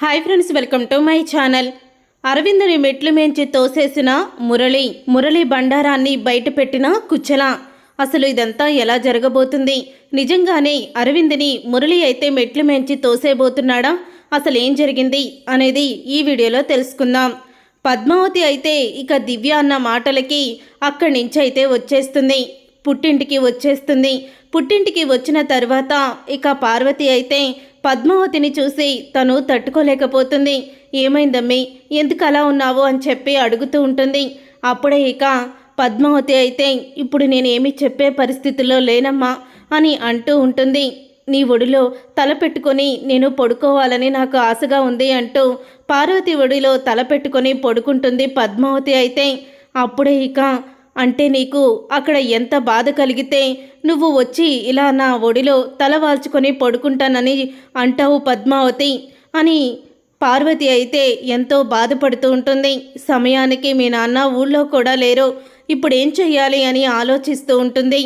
Hi friends welcome to my channel. అరవిందుని మెట్లు మేంచి తోసేసిన మురళి మురళి బండారాన్ని బయట పెట్టిన కుచ్చల అసలు ఇదంతా ఎలా జరగబోతుంది? నిజంగానే అరవింద్ని మురళి అయితే మెట్లు మేంచి తోసేబోతున్నాడా? అసలు ఏం జరిగింది అనేది ఈ వీడియోలో తెలుసుకుందాం. పద్మావతి అయితే ఇక దివ్య అన్న మాటలకి అక్కడి నుంచి అయితే వచ్చేస్తుంది. పుట్టింటికి వచ్చేస్తుంది. పుట్టింటికి వచ్చిన తర్వాత ఇక పార్వతి అయితే పద్మావతిని చూసి తను తట్టుకోలేకపోతుంది. ఏమైందమ్మి? ఎందుకు అలా ఉన్నావు? అని చెప్పి అడుగుతూ ఉంటుంది. అప్పుడే ఇక పద్మావతి అయితే ఇప్పుడు నేనేమి చెప్పే పరిస్థితిలో లేనమ్మా అని అంటూ ఉంటుంది. నీ ఒడిలో తల పెట్టుకొని నేను పడుకోవాలని నాకు ఆశగా ఉంది అంటూ పార్వతి ఒడిలో తల పెట్టుకొని పడుకుంటుంది పద్మావతి అయితే. అప్పుడే ఇక అంటే నీకు అక్కడ ఎంత బాధ కలిగితే నువ్వు వచ్చి ఇలా నా ఒడిలో తల వాల్చుకొని పడుకుంటానని అంటావు పద్మావతి అని పార్వతి అయితే ఎంతో బాధపడుతూ ఉంటుంది. సమయానికి మీ నాన్న ఊళ్ళో కూడా లేరు. ఇప్పుడు ఏం చెయ్యాలి అని ఆలోచిస్తూ ఉంటుంది.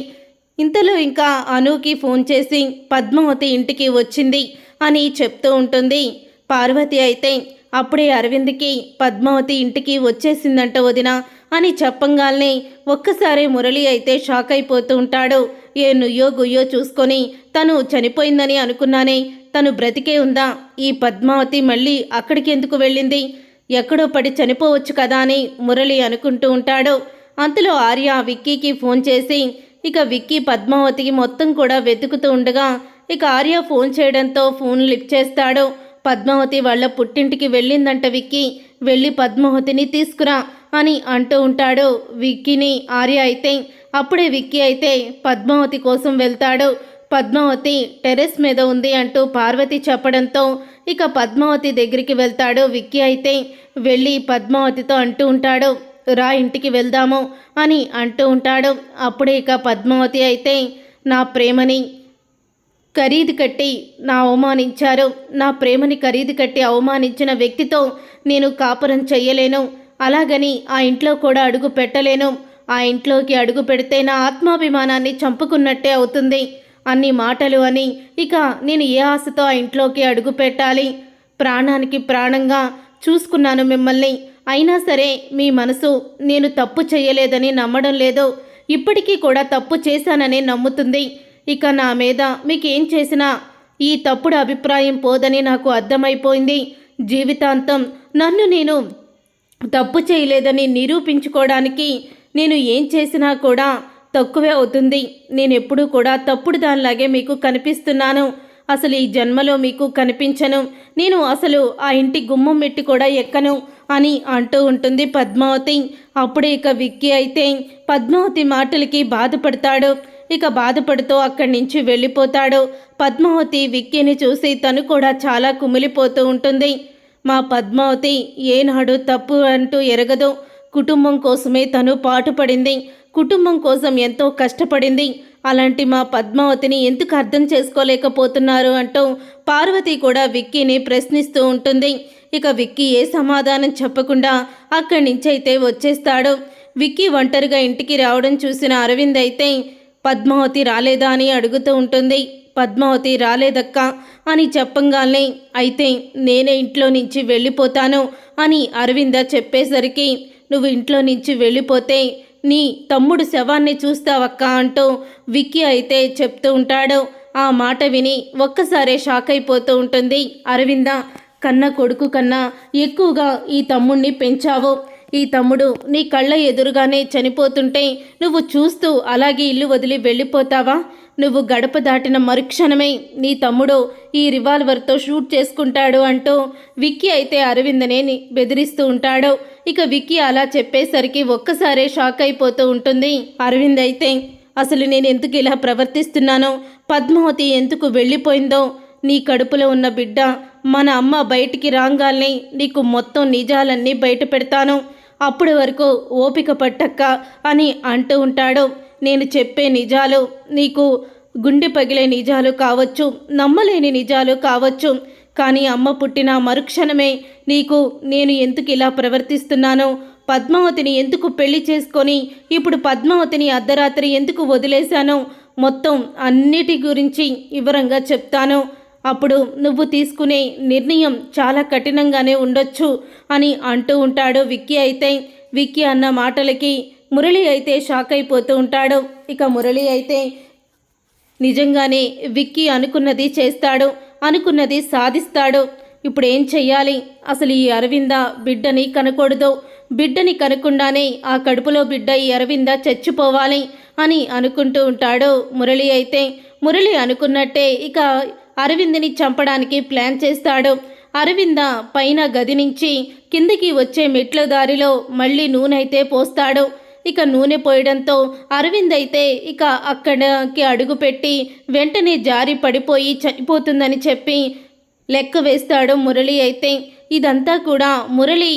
ఇంతలో ఇంకా అనుకి ఫోన్ చేసి పద్మావతి ఇంటికి వచ్చింది అని చెప్తూ ఉంటుంది. పార్వతి అయితే అప్పుడే అరవింద్కి పద్మావతి ఇంటికి వచ్చేసిందంట వదిన. అని చెప్పంగాల్నే ఒక్కసారి మురళి అయితే షాక్ అయిపోతూ ఉంటాడు. ఏ నుయ్యో గుయ్యో చూసుకొని తను చనిపోయిందని అనుకున్నానే తను బ్రతికే ఉందా? ఈ పద్మావతి మళ్ళీ అక్కడికి ఎందుకు వెళ్ళింది? ఎక్కడో పడి చనిపోవచ్చు కదా అని మురళి అనుకుంటూ ఉంటాడు. అంతలో ఆర్య విక్కీకి ఫోన్ చేసి ఇక విక్కీ పద్మావతికి మొత్తం కూడా వెతుకుతూ ఉండగా ఇక ఆర్య ఫోన్ చేయడంతో ఫోన్ లిఫ్ట్ చేస్తాడు. పద్మావతి వాళ్ళ పుట్టింటికి వెళ్ళిందంట విక్కీ. వెళ్ళి పద్మావతిని తీసుకురా. అని అంటూ ఉంటాడు. విక్కీని ఆర్య అయితే అప్పుడే విక్కీ అయితే పద్మావతి కోసం వెళ్తాడు. పద్మావతి టెరెస్ మీద ఉంది అంటూ పార్వతి చెప్పడంతో ఇక పద్మావతి దగ్గరికి వెళ్తాడు. విక్కీ అయితే వెళ్ళి పద్మావతితో అంటూ ఉంటాడు. రా ఇంటికి వెళ్దాము అని అంటూ ఉంటాడు. అప్పుడే ఇక పద్మావతి అయితే నా ప్రేమని ఖరీదు కట్టి నా అవమానించారు. నా ప్రేమని ఖరీదు కట్టి అవమానించిన వ్యక్తితో నేను కాపురం చెయ్యలేను అలాగని ఆ ఇంట్లో కూడా అడుగు పెట్టలేను. ఆ ఇంట్లోకి అడుగు పెడితే నా ఆత్మాభిమానాన్ని చంపుకున్నట్టే అవుతుంది. అన్ని మాటలు అని ఇక నేను ఏ ఆశతో ఆ ఇంట్లోకి అడుగు పెట్టాలి? ప్రాణానికి ప్రాణంగా చూసుకున్నాను మిమ్మల్ని. అయినా సరే మీ మనసు నేను తప్పు చేయలేదని నమ్మడం లేదు. ఇప్పటికీ కూడా తప్పు చేశానని నమ్ముతుంది. ఇక నా మీద మీకేం చేసినా ఈ తప్పుడు అభిప్రాయం పోదని నాకు అర్థమైపోయింది. జీవితాంతం నన్ను నేను తప్పు చేయలేదని నిరూపించుకోవడానికి నేను ఏం చేసినా కూడా తక్కువే అవుతుంది. నేను ఎప్పుడూ కూడా తప్పుడు దానిలాగే మీకు కనిపిస్తున్నాను. అసలు ఈ జన్మలో మీకు కనిపించను. నేను అసలు ఆ ఇంటి గుమ్మం మెట్టి కూడా ఎక్కను అని అంటూ ఉంటుంది పద్మావతి. అప్పుడే ఇక విక్కీ అయితే పద్మావతి మాటలకి బాధపడతాడు. ఇక బాధపడుతూ అక్కడి నుంచి వెళ్ళిపోతాడు. పద్మావతి విక్కీని చూసి తను కూడా చాలా కుమిలిపోతూ ఉంటుంది. మా పద్మావతి ఏనాడు తప్పు అంటూ ఎరగదు. కుటుంబం కోసమే తను పాటుపడింది. కుటుంబం కోసం ఎంతో కష్టపడింది. అలాంటి మా పద్మావతిని ఎందుకు అర్థం చేసుకోలేకపోతున్నారు అంటూ పార్వతి కూడా విక్కీని ప్రశ్నిస్తూ ఉంటుంది. ఇక విక్కీ ఏ సమాధానం చెప్పకుండా అక్కడి నుంచి అయితే వచ్చేస్తాడు. విక్కీ ఒంటరిగా ఇంటికి రావడం చూసిన అరవింద్ అయితే పద్మావతి రాలేదా? అని అడుగుతూ ఉంటుంది. పద్మావతి రాలేదక్క అని చెప్పంగానే అయితే నేనే ఇంట్లో నుంచి వెళ్ళిపోతాను అని అరవింద చెప్పేసరికి నువ్వు ఇంట్లో నుంచి వెళ్ళిపోతే నీ తమ్ముడు శవాన్ని చూస్తావక్క అంటూ విక్కీ అయితే చెప్తూ ఉంటాడు. ఆ మాట విని ఒక్కసారే షాక్ అయిపోతూ ఉంటుంది. అరవింద కన్న కొడుకు కన్నా ఎక్కువగా ఈ తమ్ముణ్ణి పెంచావు. ఈ తమ్ముడు నీ కళ్ళ ఎదురుగానే చనిపోతుంటే నువ్వు చూస్తూ అలాగే ఇల్లు వదిలి వెళ్ళిపోతావా? నువ్వు గడప దాటిన మరుక్షణమే నీ తమ్ముడు ఈ రివాల్వర్తో షూట్ చేసుకుంటాడు అంటూ విక్కీ అయితే అరవిందనే బెదిరిస్తూ ఉంటాడు. ఇక విక్కీ అలా చెప్పేసరికి ఒక్కసారే షాక్ అయిపోతూ ఉంటుంది. అరవింద్ అయితే అసలు నేను ఎందుకు ఇలా ప్రవర్తిస్తున్నానో? పద్మావతి ఎందుకు వెళ్ళిపోయిందో? నీ కడుపులో ఉన్న బిడ్డ మన అమ్మ బయటికి రాగాల్ని నీకు మొత్తం నిజాలన్నీ బయట పెడతాను. అప్పటి వరకు ఓపిక పట్టక్క అని అంటూ ఉంటాడు. నేను చెప్పే నిజాలు నీకు గుండె పగిలే నిజాలు కావచ్చు నమ్మలేని నిజాలు కావచ్చు. కానీ అమ్మ పుట్టిన మరుక్షణమే నీకు నేను ఎందుకు ఇలా ప్రవర్తిస్తున్నానో పద్మావతిని ఎందుకు పెళ్ళి చేసుకొని ఇప్పుడు పద్మావతిని అర్ధరాత్రి ఎందుకు వదిలేశానో మొత్తం అన్నిటి గురించి వివరంగా చెప్తాను. అప్పుడు నువ్వు తీసుకునే నిర్ణయం చాలా కఠినంగానే ఉండొచ్చు అని అంటూ ఉంటాడు విక్కీ అయితే. విక్కీ అన్న మాటలకి మురళి అయితే షాక్ అయిపోతూ ఉంటాడు. ఇక మురళి అయితే నిజంగానే విక్కీ అనుకున్నది చేస్తాడు అనుకున్నది సాధిస్తాడు. ఇప్పుడు ఏం చెయ్యాలి? అసలు ఈ అరవింద బిడ్డని కనకూడదు. బిడ్డని కనకుండానే ఆ కడుపులో బిడ్డ ఈ అరవింద చచ్చిపోవాలి అని అనుకుంటూ ఉంటాడు మురళి అయితే. మురళి అనుకున్నట్టే ఇక అరవింద్ని చంపడానికి ప్లాన్ చేస్తాడు. అరవింద పైన గది నుంచి కిందికి వచ్చే మెట్ల దారిలో మళ్ళీ నూనె అయితే పోస్తాడు. ఇక నూనె పోయడంతో అరవింద్ అయితే ఇక అక్కడికి అడుగుపెట్టి వెంటనే జారి పడిపోయి చనిపోతుందని చెప్పి లెక్క వేస్తాడు మురళి అయితే. ఇదంతా కూడా మురళి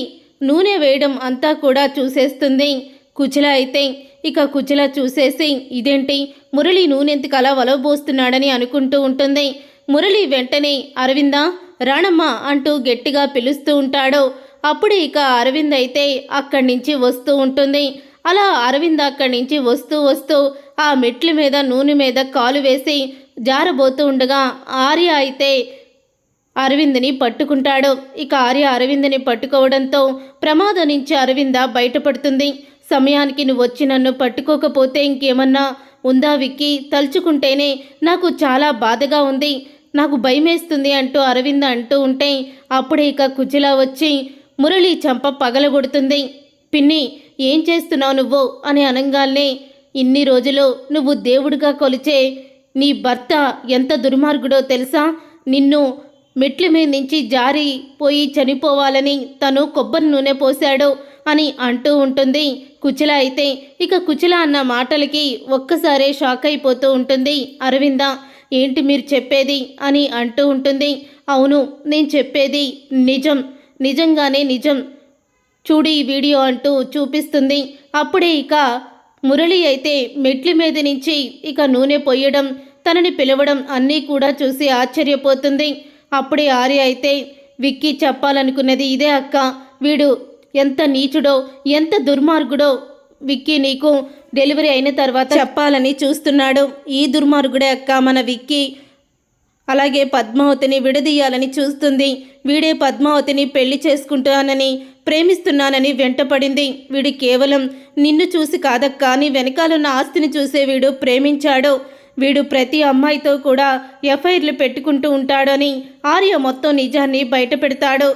నూనె వేయడం అంతా కూడా చూసేస్తుంది. కుచిల అయితే ఇక కుచిల చూసేసి ఇదేంటి? మురళి నూనెంతకు అలా వలవబోస్తున్నాడని అనుకుంటూ ఉంటుంది. మురళి వెంటనే అరవింద రాణమ్మ అంటూ గట్టిగా పిలుస్తూ ఉంటాడు. అప్పుడు ఇక అరవింద్ అయితే అక్కడి నుంచి వస్తూ ఉంటుంది. అలా అరవింద్ అక్కడి నుంచి వస్తూ వస్తూ ఆ మెట్ల మీద నూనె మీద కాలు వేసి జారబోతూ ఉండగా ఆర్య అయితే అరవింద్ని పట్టుకుంటాడు. ఇక ఆర్య అరవింద్ని పట్టుకోవడంతో ప్రమాదం నుంచి అరవింద బయటపడుతుంది. సమయానికి నువ్వు వచ్చి నన్ను పట్టుకోకపోతే ఇంకేమన్నా ఉందా విక్కి? తలుచుకుంటేనే నాకు చాలా బాధగా ఉంది. నాకు భయమేస్తుంది అంటూ అరవింద అంటూ ఉంటే అప్పుడే ఇక కుజిలా వచ్చి మురళి చంప పగలగొడుతుంది. పిన్ని ఏం చేస్తున్నావు నువ్వు? అని అనంగాల్నే ఇన్ని రోజులు నువ్వు దేవుడిగా కొలిచే నీ భర్త ఎంత దుర్మార్గుడో తెలుసా? నిన్ను మెట్ల మీద నుంచి జారి పోయి చనిపోవాలని తను కొబ్బరి నూనె పోశాడు. అని అంటూ ఉంటుంది. కుచిల అయితే ఇక కుచిల అన్న మాటలకి ఒక్కసారే షాక్ అయిపోతూ ఉంటుంది. అరవింద ఏంటి మీరు చెప్పేది? అని అంటూ ఉంటుంది. అవును నేను చెప్పేది నిజం. నిజంగానే నిజం. చూడు ఈ వీడియో అంటూ చూపిస్తుంది. అప్పుడే ఇక మురళి అయితే మెట్ల మీద నుంచి ఇక నూనె పొయ్యడం తనని పిలవడం అన్నీ కూడా చూసి ఆశ్చర్యపోతుంది. అప్పుడే ఆర్య అయితే విక్కీ చెప్పాలనుకున్నది ఇదే అక్క. వీడు ఎంత నీచుడో ఎంత దుర్మార్గుడో. విక్కీ నీకు డెలివరీ అయిన తర్వాత చెప్పాలని చూస్తున్నాడు. ఈ దుర్మార్గుడే అక్క మన విక్కీ. అలాగే పద్మావతిని విడదీయాలని చూస్తుంది. వీడే పద్మావతిని పెళ్ళి చేసుకుంటానని ప్రేమిస్తున్నానని వెంటపడింది. వీడు కేవలం నిన్ను చూసి కాదక్క నీ వెనకాలన్న ఆస్తిని చూసే వీడు ప్రేమించాడు. వీడు ప్రతి అమ్మాయితో కూడా ఎఫ్ఐఆర్లు పెట్టుకుంటూ ఉంటాడని ఆర్య మొత్తం నిజాన్ని బయట పెడతాడు